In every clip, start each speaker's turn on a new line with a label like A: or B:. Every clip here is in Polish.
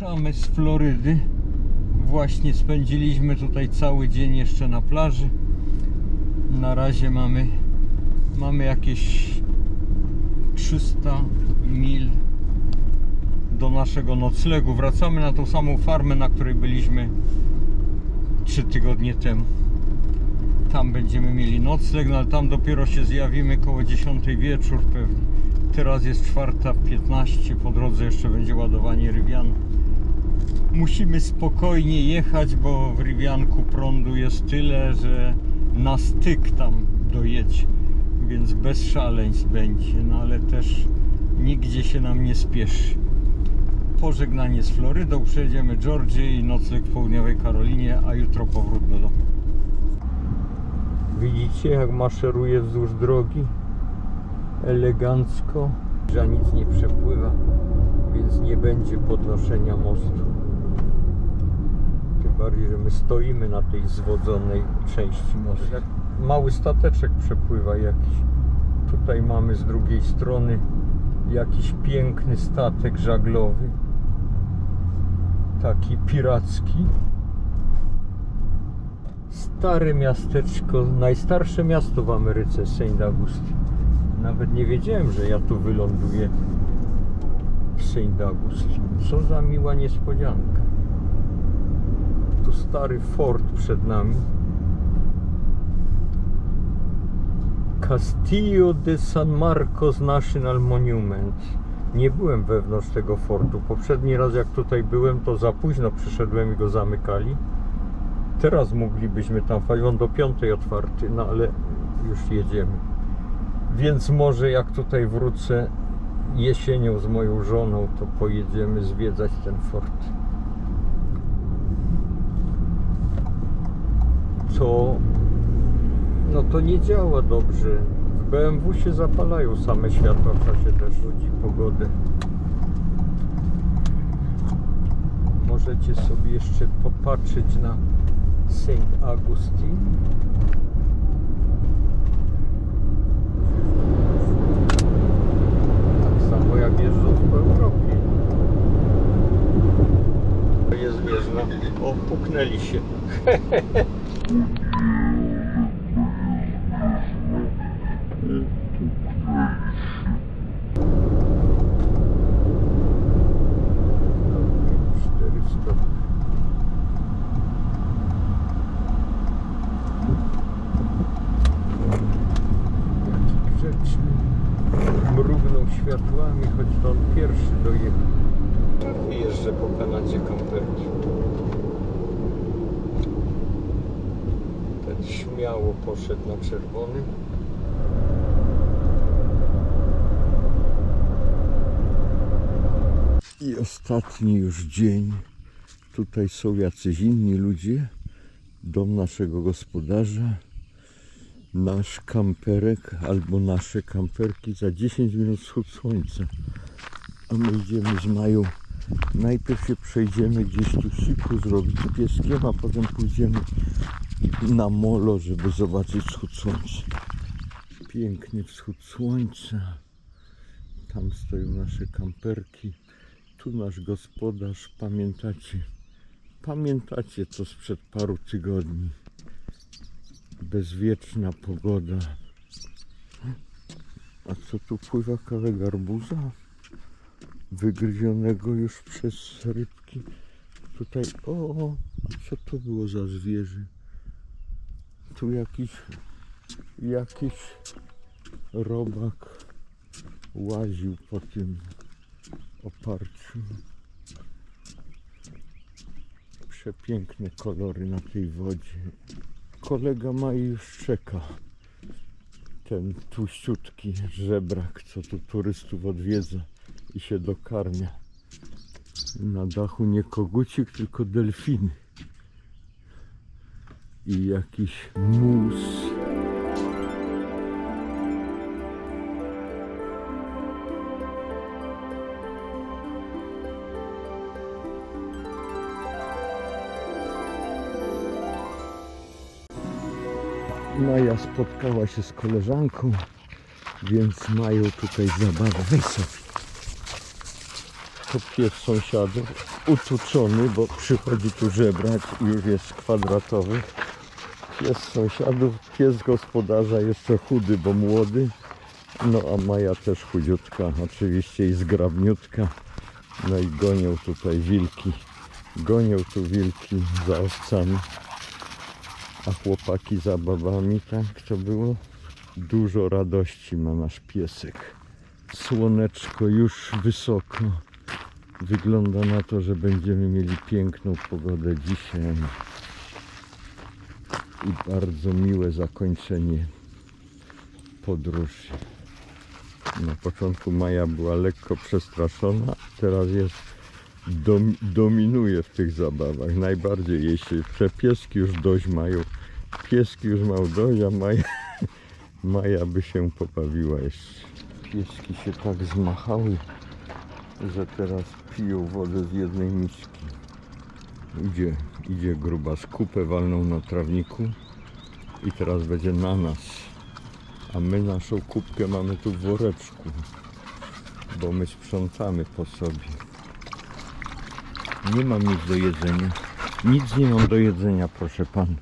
A: Ruszamy z Florydy. Właśnie spędziliśmy tutaj cały dzień jeszcze na plaży. Na razie mamy, mamy jakieś 300 mil do naszego noclegu. Wracamy na tą samą farmę, na której byliśmy 3 tygodnie temu. Tam będziemy mieli nocleg, no ale tam dopiero się zjawimy koło 10 wieczór pewnie. Teraz jest 4.15, po drodze jeszcze będzie ładowanie Rywianu. Musimy spokojnie jechać, bo w Rywianku prądu jest tyle, że na styk tam dojedzie. Więc bez szaleństw będzie, no ale też nigdzie się nam nie spieszy. Pożegnanie z Florydą, przejedziemy Georgię i nocleg w południowej Karolinie, a jutro powrót do domu. Widzicie jak maszeruje wzdłuż drogi? Elegancko, że nic nie przepływa, więc nie będzie podnoszenia mostu. Bardziej, że my stoimy na tej zwodzonej części mostu. Jak mały stateczek przepływa jakiś. Tutaj mamy z drugiej strony jakiś piękny statek żaglowy. Taki piracki. Stare miasteczko, najstarsze miasto w Ameryce, St. Augustine. Nawet nie wiedziałem, że ja tu wyląduję w St. Augustine. Co za miła niespodzianka. Tu stary fort przed nami. Castillo de San Marcos National Monument. Nie byłem wewnątrz tego fortu. Poprzedni raz jak tutaj byłem, to za późno przyszedłem i go zamykali. Teraz moglibyśmy tam wpaść, on do piątej otwarty, no ale już jedziemy. Więc może jak tutaj wrócę jesienią z moją żoną, to pojedziemy zwiedzać ten fort. Co? No to nie działa dobrze. W BMW się zapalają same światła w czasie deszczu i pogody. Możecie sobie jeszcze popatrzeć na St. Augustine. Tak samo jak jeżdżąc po Europie. To jest bieżna. O, puknęli się. Yeah. Ostatni już dzień. Tutaj są jacyś inni ludzie. Dom naszego gospodarza nasz kamperek albo nasze kamperki za 10 minut wschód słońca. A my idziemy z Mają. Najpierw się przejdziemy gdzieś tu siku zrobić pieskiem, a potem pójdziemy na molo, żeby zobaczyć wschód słońca. Piękny wschód słońca. Tam stoją nasze kamperki. Tu nasz gospodarz, pamiętacie? Pamiętacie co sprzed paru tygodni? bezwieczna pogoda. A co tu pływa kawałek arbuza? Wygryzionego już przez rybki. Tutaj, o, co to było za zwierzę? Tu jakiś, jakiś robak łaził po tym oparciu. Przepiękne kolory na tej wodzie kolega ma już czeka. Ten tłuściutki żebrak, co tu turystów odwiedza i się dokarmia. Na dachu nie kogucik, tylko delfiny. I jakiś mus. Maja spotkała się z koleżanką, więc mają tutaj zabawę. Weź to pies sąsiadów, utuczony, bo przychodzi tu żebrać i już jest kwadratowy. Pies sąsiadów, pies gospodarza jeszcze chudy, bo młody. No a Maja też chudziutka, oczywiście i zgrabniutka. No i gonią tutaj wilki. Gonią tu wilki za owcami. A chłopaki za babami, tak to było? Dużo radości ma nasz piesek. Słoneczko już wysoko. Wygląda na to, że będziemy mieli piękną pogodę dzisiaj. I bardzo miłe zakończenie podróży. Na początku maja była lekko przestraszona, teraz jest dom, dominuje w tych zabawach. Najbardziej jeśli te pieski już dość mają. Pieski już mają dość, a Maja, Maja by się pobawiła jeszcze. Pieski się tak zmachały, że teraz piją wodę z jednej miski. Idzie, idzie gruba skupę walną na trawniku i teraz będzie na nas. A my naszą kubkę mamy tu w woreczku, bo my sprzątamy po sobie. Nie mam nic do jedzenia. Nic nie mam do jedzenia, proszę pan.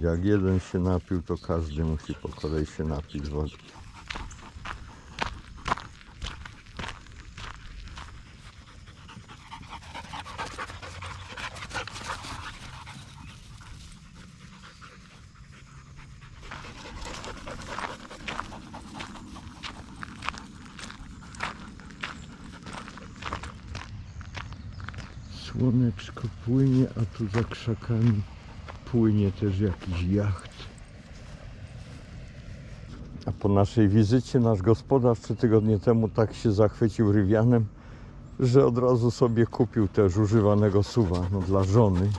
A: Jak jeden się napił, to każdy musi po kolei się napić wody. Słoneczko płynie, a tu za krzakami płynie też jakiś jacht. A po naszej wizycie nasz gospodarz trzy tygodnie temu tak się zachwycił rywianem, że od razu sobie kupił też używanego suwa no, dla żony,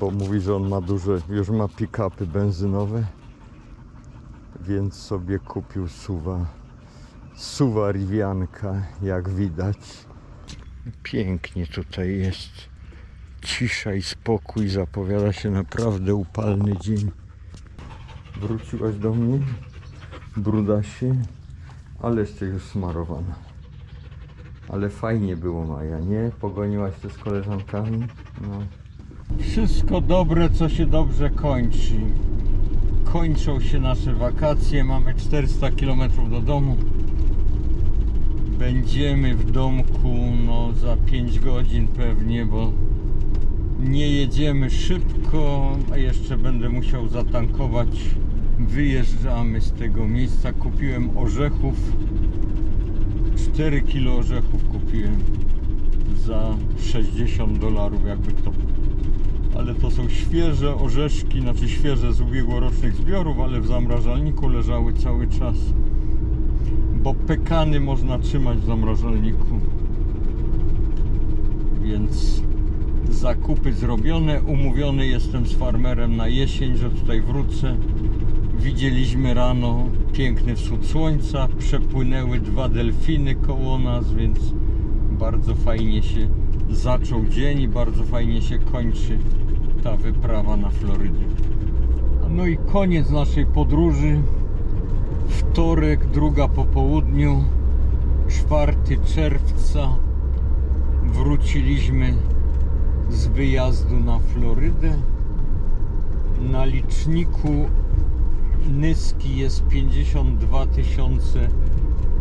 A: bo mówi, że on ma duże, już ma pick-upy benzynowe, więc sobie kupił suwa, suwa riwianka, jak widać. Pięknie tutaj jest. Cisza i spokój. Zapowiada się naprawdę upalny dzień. Wróciłaś do mnie? Bruda się, ale jesteś już smarowana. Ale fajnie było Maja, nie? Pogoniłaś się z koleżankami? No. Wszystko dobre, co się dobrze kończy. Kończą się nasze wakacje, mamy 400 km do domu. Będziemy w domku no, za 5 godzin pewnie, bo nie jedziemy szybko, a jeszcze będę musiał zatankować. Wyjeżdżamy z tego miejsca. Kupiłem orzechów. 4 kilo orzechów kupiłem za 60 dolarów, jakby to. Ale to są świeże orzeszki, znaczy świeże z ubiegłorocznych zbiorów, ale w zamrażalniku leżały cały czas bo pekany można trzymać w zamrażalniku. Więc zakupy zrobione. Umówiony jestem z farmerem na jesień, że tutaj wrócę. Widzieliśmy rano piękny wschód słońca. Przepłynęły dwa delfiny koło nas, więc bardzo fajnie się zaczął dzień i bardzo fajnie się kończy ta wyprawa na Florydę. No i koniec naszej podróży. Wtorek, druga po południu, 4 czerwca wróciliśmy z wyjazdu na Florydę. Na liczniku Nyski jest 52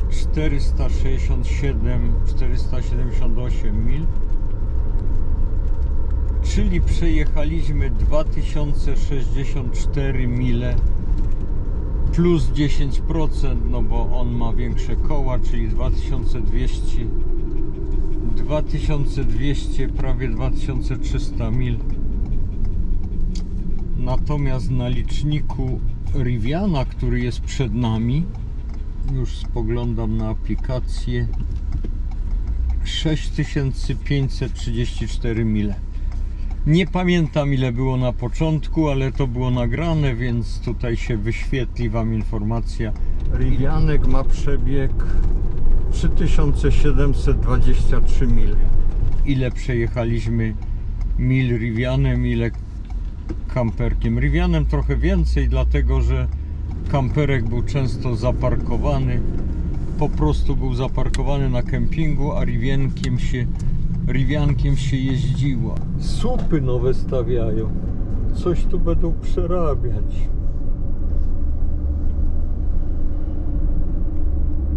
A: 467 478 mil. Czyli przejechaliśmy 2064 mile plus 10%, no bo on ma większe koła, czyli 2200 2200 prawie 2300 mil. Natomiast na liczniku Riviana, który jest przed nami, już spoglądam na aplikację 6534 mile. Nie pamiętam ile było na początku, ale to było nagrane, więc tutaj się wyświetli Wam informacja. Rivianek ma przebieg 3723 mil. Ile przejechaliśmy mil Rivianem, ile kamperkiem. Rivianem trochę więcej, dlatego że kamperek był często zaparkowany po prostu był zaparkowany na kempingu, a Riwienkiem się, Riwiankiem się jeździło. Słupy nowe stawiają. Coś tu będą przerabiać.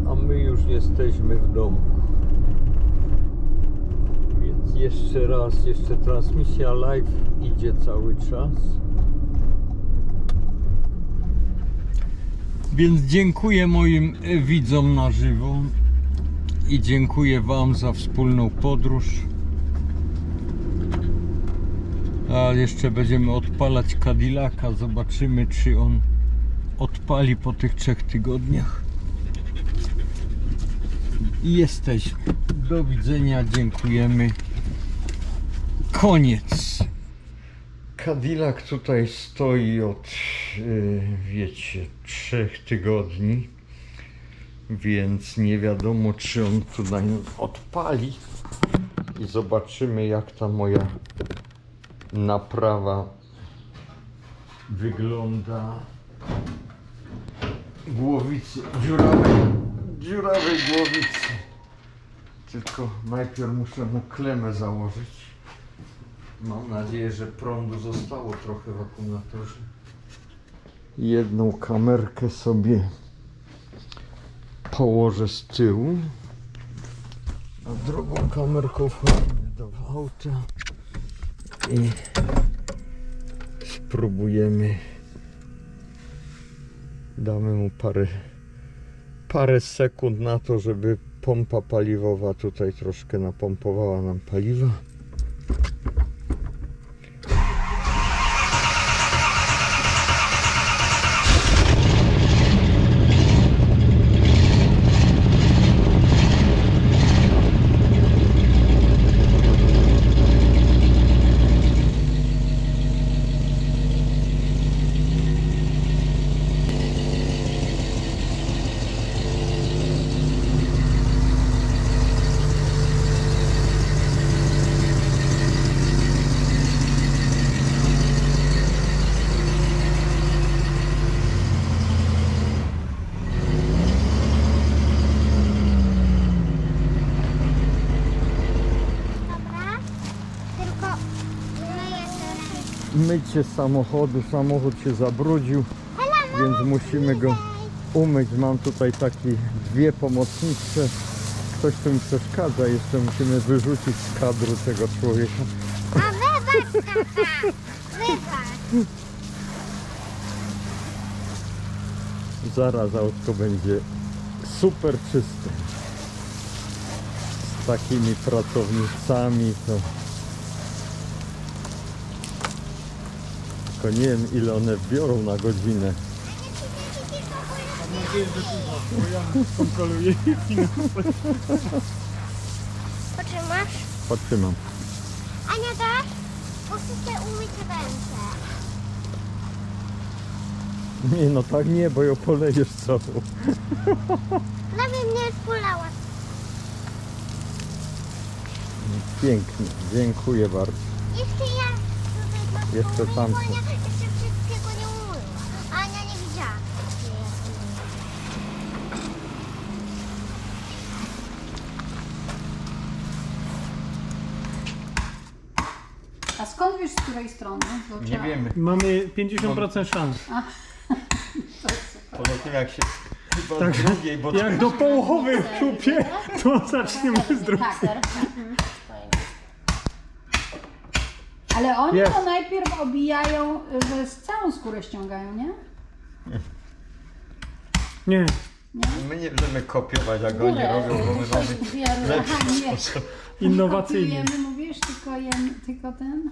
A: A my już jesteśmy w domu. Więc jeszcze raz, jeszcze transmisja live idzie cały czas. Więc dziękuję moim widzom na żywo i dziękuję Wam za wspólną podróż. A jeszcze będziemy odpalać Cadillaca. Zobaczymy, czy on odpali po tych trzech tygodniach. I jesteśmy. Do widzenia, dziękujemy. Koniec. Cadillac tutaj stoi od, yy, wiecie, trzech tygodni, więc nie wiadomo, czy on tutaj odpali. I zobaczymy, jak ta moja naprawa wygląda. Głowicy, dziurawej, dziurawej głowicy. Tylko najpierw muszę mu klemę założyć. Mam nadzieję, że prądu zostało trochę w akumulatorze. Jedną kamerkę sobie położę z tyłu, a drugą kamerką wchodzimy do auta i spróbujemy. Damy mu parę, parę sekund na to, żeby pompa paliwowa tutaj troszkę napompowała nam paliwa. Mycie samochodu. Samochód się zabrudził, więc musimy go umyć. Mam tutaj takie dwie pomocnicze. Ktoś tu mi przeszkadza, jeszcze musimy wyrzucić z kadru tego człowieka.
B: A wybacz, tata! Wybacz!
A: Zaraz autko będzie super czyste. Z takimi pracownicami to... Tylko nie wiem ile one biorą na godzinę.
C: kontroluję
B: Potrzymasz?
A: Potrzymam.
B: Ania dasz? Bo chcę umyć ręce.
A: Nie no tak nie, bo ją polejesz całą.
B: Prawie mnie spulała.
A: Pięknie, dziękuję bardzo.
B: Jeszcze ja mam
A: Jeszcze są.
B: Ania jeszcze wszystkiego nie umyła. Ania nie widziała.
D: A skąd wiesz z której strony? Bo
A: Nie
D: trzeba-
A: wiemy.
C: Mamy 50% szans.
A: Poza tym jak się chyba
C: Tak.
A: z drugiej, bo
C: Jak do połowy czupie, to zaczniemy z drugiej.
D: Tak, teraz. Ale oni
C: Jest.
D: to najpierw obijają, że z całą skórę ściągają, nie?
C: Nie,
A: my nie będziemy kopiować jak oni robią, bo my
D: to
A: mamy lepszy
D: Aha, nie.
A: sposób.
C: innowacyjnie.
D: Kopiujemy, mówisz, tylko, jem, tylko ten?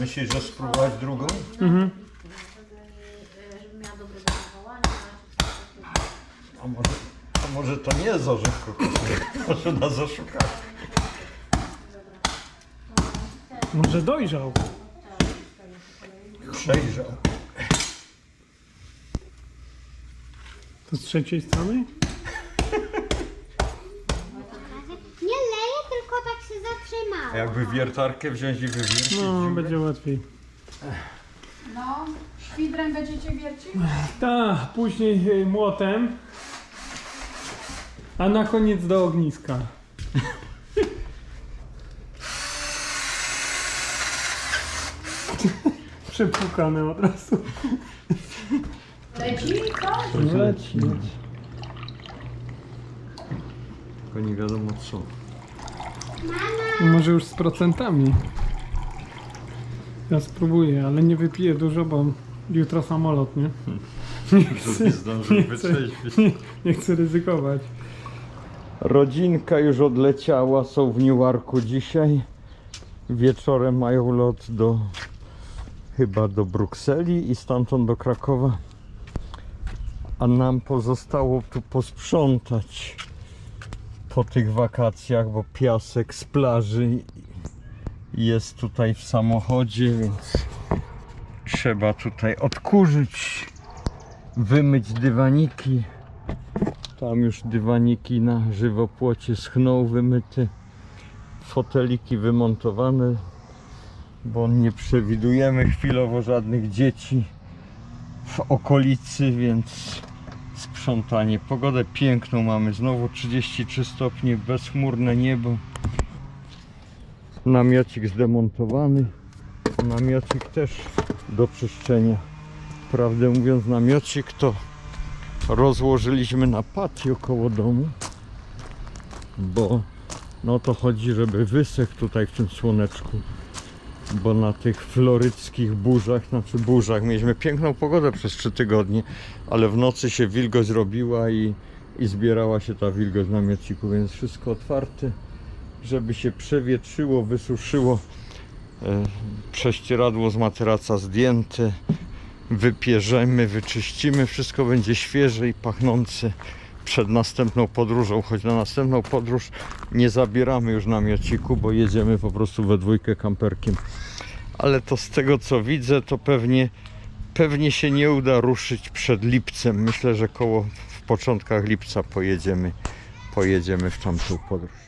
A: Myślisz, że spróbować drugą?
C: Mhm.
A: A może, a może to nie jest orzech kokosowy, może nas oszukać.
C: Może dojrzał.
A: Przejrzał.
C: To z trzeciej strony?
B: Nie leję, tylko tak się.
A: A jakby wiertarkę wziąć i wywiercić
C: No,
A: dziurę?
C: będzie łatwiej.
D: No, świdrem będziecie wiercić?
C: Tak, później y, młotem. A na koniec do ogniska. Przepłukane od razu.
D: Leci to?
C: Leci, leci.
A: Tylko nie wiadomo co.
C: Może już z procentami. Ja spróbuję, ale nie wypiję dużo, bo jutro samolot, nie? Nie chcę,
A: zdążył
C: nie chcę, nie, nie chcę ryzykować.
A: Rodzinka już odleciała, są w Newarku dzisiaj. Wieczorem mają lot do chyba do Brukseli i stamtąd do Krakowa. A nam pozostało tu posprzątać po tych wakacjach, bo piasek z plaży jest tutaj w samochodzie, więc trzeba tutaj odkurzyć, wymyć dywaniki. Tam już dywaniki na żywopłocie schną wymyte, foteliki wymontowane, bo nie przewidujemy chwilowo żadnych dzieci w okolicy, więc sprzątanie. Pogodę piękną mamy, znowu 33 stopnie, bezchmurne niebo. Namiocik zdemontowany, namiocik też do czyszczenia. Prawdę mówiąc, namiocik to rozłożyliśmy na patio koło domu, bo no to chodzi, żeby wysechł tutaj w tym słoneczku, bo na tych floryckich burzach, znaczy burzach, mieliśmy piękną pogodę przez trzy tygodnie, ale w nocy się wilgoć robiła i, i zbierała się ta wilgoć na miociku, więc wszystko otwarte, żeby się przewietrzyło, wysuszyło, e, prześcieradło z materaca zdjęte, wypierzemy, wyczyścimy, wszystko będzie świeże i pachnące przed następną podróżą, choć na następną podróż nie zabieramy już namiociku, bo jedziemy po prostu we dwójkę kamperkiem. Ale to z tego co widzę, to pewnie, pewnie się nie uda ruszyć przed lipcem. Myślę, że koło w początkach lipca pojedziemy, pojedziemy w tamtą podróż.